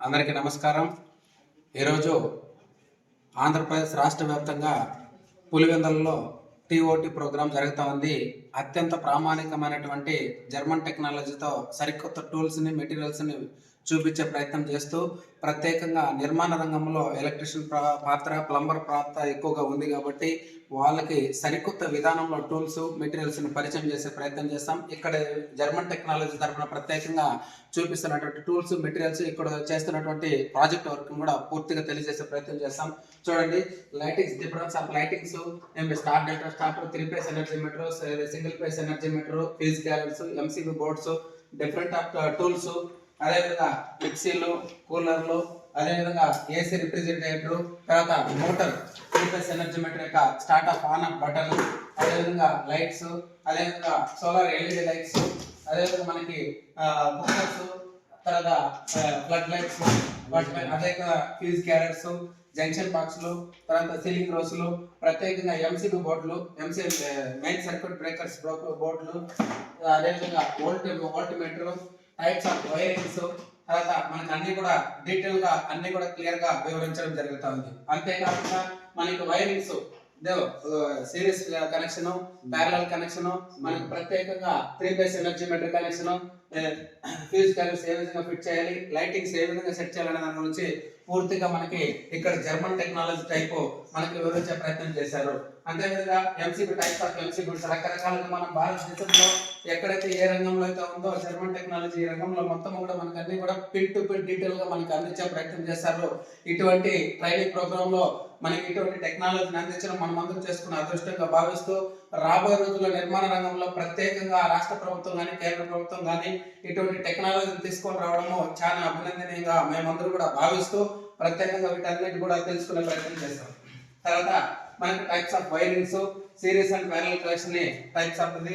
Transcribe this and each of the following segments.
అందరికీ నమస్కారం. ఈరోజు ఆంధ్రప్రదేశ్ రాష్ట్ర వ్యాప్తంగా పులివెందులలో టీఓటీ ప్రోగ్రాం జరుగుతూ ఉంది. అత్యంత ప్రామాణికమైనటువంటి జర్మన్ టెక్నాలజీతో సరికొత్త టూల్స్ని మెటీరియల్స్ని చూపించే ప్రయత్నం చేస్తూ ప్రత్యేకంగా నిర్మాణ రంగంలో ఎలక్ట్రిషియన్ పాత్ర ప్లంబర్ పాత్ర ఎక్కువగా ఉంది కాబట్టి వాళ్ళకి సరికొత్త విధానంలో టూల్స్ మెటీరియల్స్ని పరిచయం చేసే ప్రయత్నం చేస్తాం. ఇక్కడ జర్మన్ టెక్నాలజీ తరఫున ప్రత్యేకంగా చూపిస్తున్నటువంటి టూల్స్ మెటీరియల్స్ ఇక్కడ చేస్తున్నటువంటి ప్రాజెక్ట్ వర్క్ కూడా పూర్తిగా తెలియజేసే ప్రయత్నం చేస్తాం. చూడండి lightings difference of lightings star delta star three phase energy meter single phase energy meter fuse callers MCB boards different of tools అదేవిధంగా మిక్సీలు కూలర్లు అదేవిధంగా ఏసీ రిఫ్రిజిరేటర్ తర్వాత motor three phase energy meter యొక్క start off on off button అదేవిధంగా lights అదేవిధంగా solar LED lights అదేవిధంగా మనకి కుక్కర్స్ తర్వాత ఫ్లడ్ లైట్స్ వాటిపై అదే ఫ్యూజ్ క్యారెట్స్ జంక్షన్ బాక్స్లు తర్వాత సీలింగ్ రోస్లు ప్రత్యేకంగా ఎంసీబీ బోర్డులు ఎంసీ మెయిన్ సర్క్యూట్ బ్రేకర్స్ బోర్డులు అదేవిధంగా volt volt meter types of wirings తర్వాత మనకు అన్ని కూడా డీటెయిల్గా అన్ని కూడా క్లియర్గా వివరించడం జరుగుతూ ఉంది. అంతేకాకుండా మనకి wirings series connection parallel connection మనకు ప్రత్యేకంగా three phase energy meter connection fuse currents ఏ విధంగా ఫిట్ చేయాలి లైటింగ్స్ ఏ విధంగా సెట్ చేయాలనే దాని గురించి పూర్తిగా మనకి ఇక్కడ జర్మన్ టెక్నాలజీ టైప్ మనకి వివరించే ప్రయత్నం చేశారు. అంతేవిధంగా ఎంసీబీ టైప్స్ ఆఫ్ ఎంసీబీ రకరకాలుగా మనం భారతదేశంలో ఎక్కడైతే ఏ రంగంలో అయితే ఉందో జర్మన్ టెక్నాలజీ ఈ రంగంలో మొత్తం కూడా మనకి అన్ని కూడా పిన్ టు పిన్ డీటెయిల్గా మనకి అందించే ప్రయత్నం చేస్తారు. ఇటువంటి ట్రైనింగ్ ప్రోగ్రామ్లో మనకి ఇటువంటి టెక్నాలజీని అందించడం మనం అందరం చేసుకున్న అదృష్టంగా భావిస్తూ రాబోయే రోజుల్లో నిర్మాణ రంగంలో ప్రత్యేకంగా రాష్ట్ర ప్రభుత్వం కానీ కేంద్ర ప్రభుత్వం కానీ ఇటువంటి టెక్నాలజీని తీసుకొని రావడము చాలా అభినందనీయంగా మేమందరూ కూడా భావిస్తూ ప్రత్యేకంగా వీటన్నిటి కూడా తెలుసుకునే ప్రయత్నం చేస్తాం. తర్వాత మనకి types of wirings series and parallel collection types of ఇది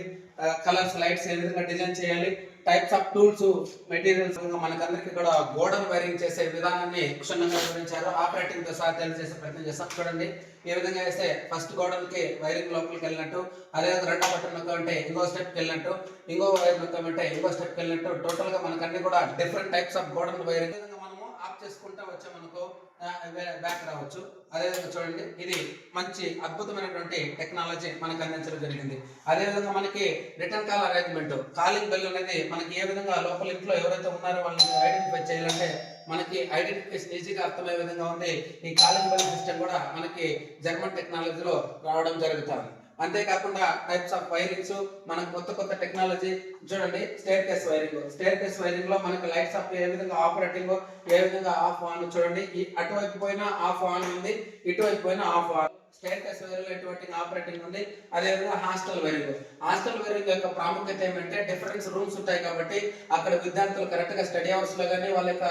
కలర్స్ లైట్స్ ఏ విధంగా డిజైన్ చేయాలి? టైప్స్ ఆఫ్ టూల్స్ మెటీరియల్స్ మనకందరికి ఇక్కడ గోడౌన్ వైరింగ్ చేసే విధానాన్ని క్షుణ్ణంగా వివరించారు. ఆపరేటింగ్తో సహా తెలియజేసే ప్రయత్నం చేస్తాం. చూడండి. ఏ విధంగా వేస్తే ఫస్ట్ గోడన్కి వైరింగ్ లోపలికి వెళ్ళినట్టు అదే రెండో బటన్ నొక్కమంటే ఇంకో స్టెప్ వెళ్ళినట్టు ఇంకో వైర్ నొక్కమంటే ఇంకో స్టెప్ వెళ్ళినట్టు టోటల్గా మనకన్నీ కూడా different types of godown wiring మనము ఆఫ్ చేసుకుంటా వచ్చామనుకో బ్యాక్ రావచ్చు. అదేవిధంగా చూడండి ఇది మంచి అద్భుతమైనటువంటి టెక్నాలజీ మనకు అందించడం జరిగింది. అదేవిధంగా మనకి return call arrangement calling bell అనేది మనకి ఏ విధంగా లోపల ఇంట్లో ఎవరైతే ఉన్నారో వాళ్ళని ఐడెంటిఫై చేయాలంటే మనకి ఐడెంటిఫికేషన్ ఈజీగా అర్థమయ్యే విధంగా ఉంది. ఈ కాలింగ్ బెల్ సిస్టమ్ కూడా మనకి జర్మన్ టెక్నాలజీలో రావడం జరుగుతుంది. అంతేకాకుండా టైప్స్ ఆఫ్ వైరింగ్స్ మనకు కొత్త కొత్త టెక్నాలజీ చూడండి stair case wiring stair case వైరింగ్లో మనకి లైట్స్ ఆఫ్ ఏ విధంగా ఆపరేటింగ్ ఏ విధంగా ఆఫ్ ఆన్ చూడండి. అటువైపు పోయినా ఆఫ్ ఆన్ ఉంది ఇటువైపు పోయినా ఆఫ్ ఆన్ స్టేటస్ కేస్ ఎటువంటి ఆపరేటింగ్ ఉంది. అదేవిధంగా హాస్టల్ వైరింగ్ హాస్టల్ వైరింగ్ యొక్క ప్రాముఖ్యత ఏమంటే డిఫరెన్స్ రూమ్స్ ఉంటాయి కాబట్టి అక్కడ విద్యార్థులు కరెక్ట్గా స్టడీ అవర్స్లో కానీ వాళ్ళ యొక్క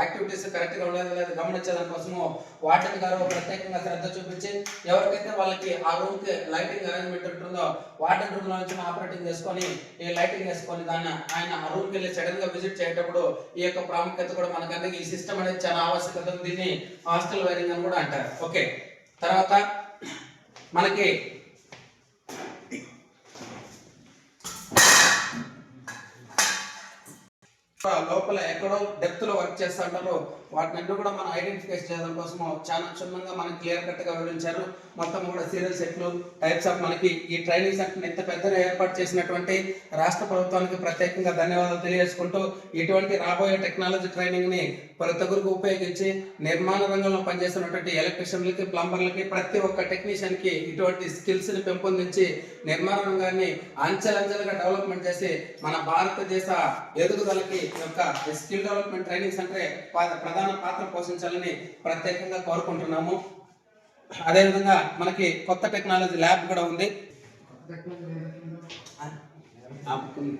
యాక్టివిటీస్ కరెక్ట్గా ఉండేది లేదు. గమనించడం కోసము వాటిని గారు ప్రత్యేకంగా శ్రద్ధ చూపించి ఎవరికైతే వాళ్ళకి ఆ రూమ్కి లైటింగ్ అరేంజ్మెంట్ ఉంటుందో వాటర్ రూమ్లో నుంచి ఆపరేటింగ్ చేసుకొని ఈ లైటింగ్ వేసుకొని దాన్ని ఆయన ఆ రూమ్ వెళ్ళి సడన్గా విజిట్ చేయటప్పుడు ఈ యొక్క ప్రాముఖ్యత కూడా మనకందరికీ ఈ సిస్టమ్ అనేది చాలా ఆవశ్యకత ఉంది దీన్ని హాస్టల్ వైరింగ్ అని కూడా అంటారు. ఓకే తర్వాత మనకి లోపల ఎక్కడో డెప్త్లో వర్క్ చేస్తాడో వాటిని అన్ని కూడా మనం ఐడెంటిఫై చేయడం కోసం చాలా క్షుణ్ణంగా మనకి క్లియర్ కట్గా వివరించారు. మొత్తం కూడా సీరియల్ సెట్లు టైప్స్ ఆఫ్ మనకి ఈ ట్రైనింగ్ సెంటర్ ఇంత పెద్దగా ఏర్పాటు చేసినటువంటి రాష్ట్ర ప్రభుత్వానికి ప్రత్యేకంగా ధన్యవాదాలు తెలియజేసుకుంటూ ఇటువంటి రాబోయే టెక్నాలజీ ట్రైనింగ్ని ప్రతి ఒక్కరికి ఉపయోగించి నిర్మాణ రంగంలో పనిచేస్తున్నటువంటి ఎలక్ట్రీషియన్లకి ప్లంబర్లకి ప్రతి ఒక్క టెక్నీషియన్కి ఇటువంటి స్కిల్స్ని పెంపొందించి నిర్మాణ రంగాన్ని అంచెలంచెలుగా డెవలప్మెంట్ చేసి మన భారతదేశ ఎదుగుదలకి యొక్క స్కిల్ డెవలప్మెంట్ ట్రైనింగ్ సెంటరే ప్రధాన పాత్ర పోషించాలని ప్రత్యేకంగా కోరుకుంటున్నాము అదేవిధంగా మనకి కొత్త టెక్నాలజీ ల్యాబ్ కూడా ఉంది ఆపుకుంది.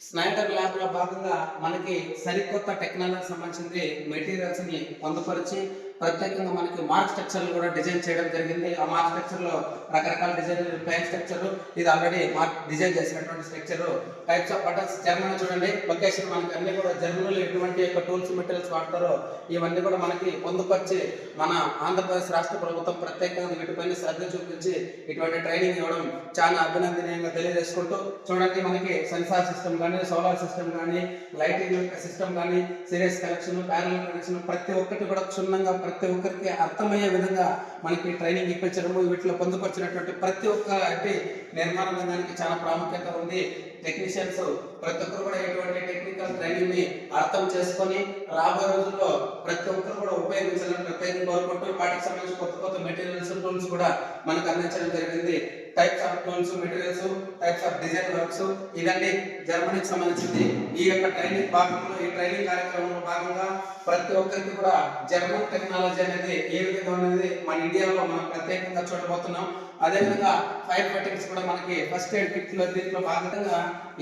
స్నైడర్ ల్యాబ్లో భాగంగా మనకి సరికొత్త టెక్నాలజీ సంబంధించింది మెటీరియల్స్ని పొందుపరిచి ప్రత్యేకంగా మనకి మార్క్ స్ట్రక్చర్ కూడా డిజైన్ చేయడం జరిగింది. ఆ మార్క్ స్ట్రక్చర్లో రకరకాల డిజైన్ ప్లైన్ స్ట్రక్చర్ ఇది ఆల్రెడీ మార్క్ డిజైన్ చేసినటువంటి structure types of buttons Germany చూడండి. లొకేషన్ మనకి అన్ని కూడా జర్మనీలో ఎటువంటి యొక్క టూల్స్ మెటీరియల్స్ వాడతారో ఇవన్నీ కూడా మనకి పొందుపరిచి మన ఆంధ్రప్రదేశ్ రాష్ట్ర ప్రభుత్వం ప్రత్యేకంగా వీటిపైన శ్రద్ధ చూపించి ఇటువంటి ట్రైనింగ్ ఇవ్వడం చాలా అభినందనీయంగా తెలియజేసుకుంటూ చూడండి మనకి సెన్సార్ సిస్టమ్ కానీ సోలార్ సిస్టమ్ కానీ లైటింగ్ యొక్క సిస్టమ్ కానీ సీరియస్ కనెక్షన్ ప్యారల్ కనెక్షన్ ప్రతి ఒక్కటి కూడా క్షుణ్ణంగా ప్రతి ఒక్కరికి అర్థమయ్యే విధంగా మనకి ట్రైనింగ్ ఇప్పించడము వీటిలో పొందుపరిచినటువంటి ప్రతి ఒక్క అంటే నిర్మాణ రంగానికి చాలా ప్రాముఖ్యత ఉంది. టెక్నీషియన్స్ ప్రతి ఒక్కరు కూడా ఎటువంటి టెక్నికల్ ట్రైనింగ్ని అర్థం చేసుకొని రాబోయే రోజుల్లో ప్రతి ఒక్కరు కూడా ఉపయోగించాలని ప్రత్యేకంగా కోరుకుంటూ వాటికి సంబంధించి కొత్త కొత్త మెటీరియల్స్ టూల్స్ కూడా మనకు అందించడం జరిగింది. Types of tools materials types of design works ఇదండి జర్మనీకి సంబంధించింది. ఈ యొక్క ట్రైనింగ్ భాగంలో ఈ ట్రైనింగ్ కార్యక్రమంలో భాగంగా ప్రతి ఒక్కరికి కూడా జర్మన్ టెక్నాలజీ అనేది ఏ విధంగా ఉన్నది మన ఇండియాలో మనం ప్రత్యేకంగా చూడబోతున్నాం. అదేవిధంగా ఫైర్ ఫైటింగ్స్ కూడా మనకి ఫస్ట్ ఎయిడ్ కిట్లో దీంట్లో భాగంగా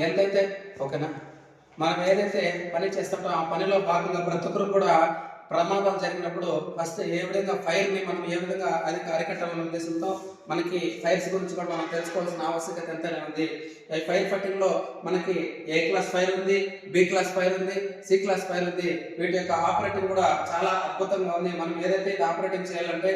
ఎంతైతే ఓకేనా? మనం ఏదైతే పని చేస్తుంటామో ఆ పనిలో భాగంగా ప్రతి ఒక్కరు కూడా ప్రమాదం జరిగినప్పుడు ఫస్ట్ ఏ విధంగా ఫైర్ని మనం ఏ విధంగా అది అరికట్టాలనే ఉద్దేశంతో మనకి ఫైర్స్ గురించి కూడా మనం తెలుసుకోవాల్సిన ఆవశ్యకత ఎంతైనా ఉంది. ఈ ఫైర్ ఫైటింగ్లో మనకి ఏ క్లాస్ ఫైర్ ఉంది బి క్లాస్ ఫైర్ ఉంది సి క్లాస్ ఫైర్ ఉంది. వీటి యొక్క ఆపరేటింగ్ కూడా చాలా అద్భుతంగా ఉంది. మనం ఏదైతే ఇది ఆపరేటింగ్ చేయాలంటే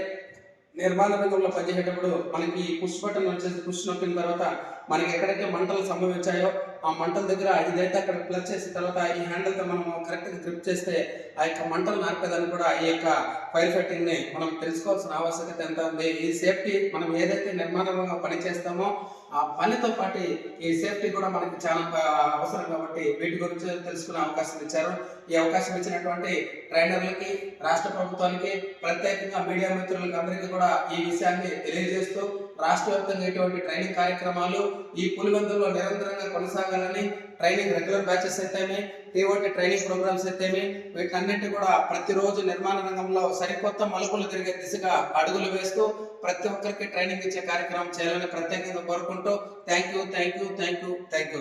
నిర్మాణ రంగంలో పనిచేసేటప్పుడు మనకి పుష్ బటన్ వచ్చేసి పుష్ నొక్కిన తర్వాత మనకి ఎక్కడైతే మంటలు సంభవించాయో ఆ మంటల దగ్గర ఇదైతే అక్కడ ప్లస్ చేసిన తర్వాత ఈ హ్యాండిల్తో మనం కరెక్ట్గా గ్రిప్ చేస్తే ఆ యొక్క మంటలు నార్పేదని కూడా ఈ యొక్క ఫైర్ ఫైటింగ్ని మనం తెలుసుకోవాల్సిన ఆవశ్యకత ఎంత ఉంది? ఈ సేఫ్టీ మనం ఏదైతే నిర్మాణంగా పని చేస్తామో ఆ పనితో పాటు ఈ సేఫ్టీ కూడా మనకి చాలా అవసరం కాబట్టి వీటి గురించి తెలుసుకునే అవకాశం ఇచ్చారు. ఈ అవకాశం ఇచ్చినటువంటి ట్రైనర్లకి రాష్ట్ర ప్రభుత్వానికి ప్రత్యేకంగా మీడియా మిత్రులకి అందరికీ కూడా ఈ విషయాన్ని తెలియజేస్తూ రాష్ట్ర వ్యాప్తంగా ఇటువంటి ట్రైనింగ్ కార్యక్రమాలు ఈ పులివెందుల్లో నిరంతరంగా కొనసాగాలని ట్రైనింగ్ రెగ్యులర్ బ్యాచెస్ అయితేమి టీఓటీ ట్రైనింగ్ ప్రోగ్రామ్స్ అయితేమి వీటన్నిటి కూడా ప్రతిరోజు నిర్మాణ రంగంలో సరికొత్త మలుపులు తిరిగే దిశగా అడుగులు వేస్తూ ప్రతి ఒక్కరికి ట్రైనింగ్ ఇచ్చే కార్యక్రమం చేయాలని ప్రత్యేకంగా కోరుకుంటూ thank you thank you thank you thank you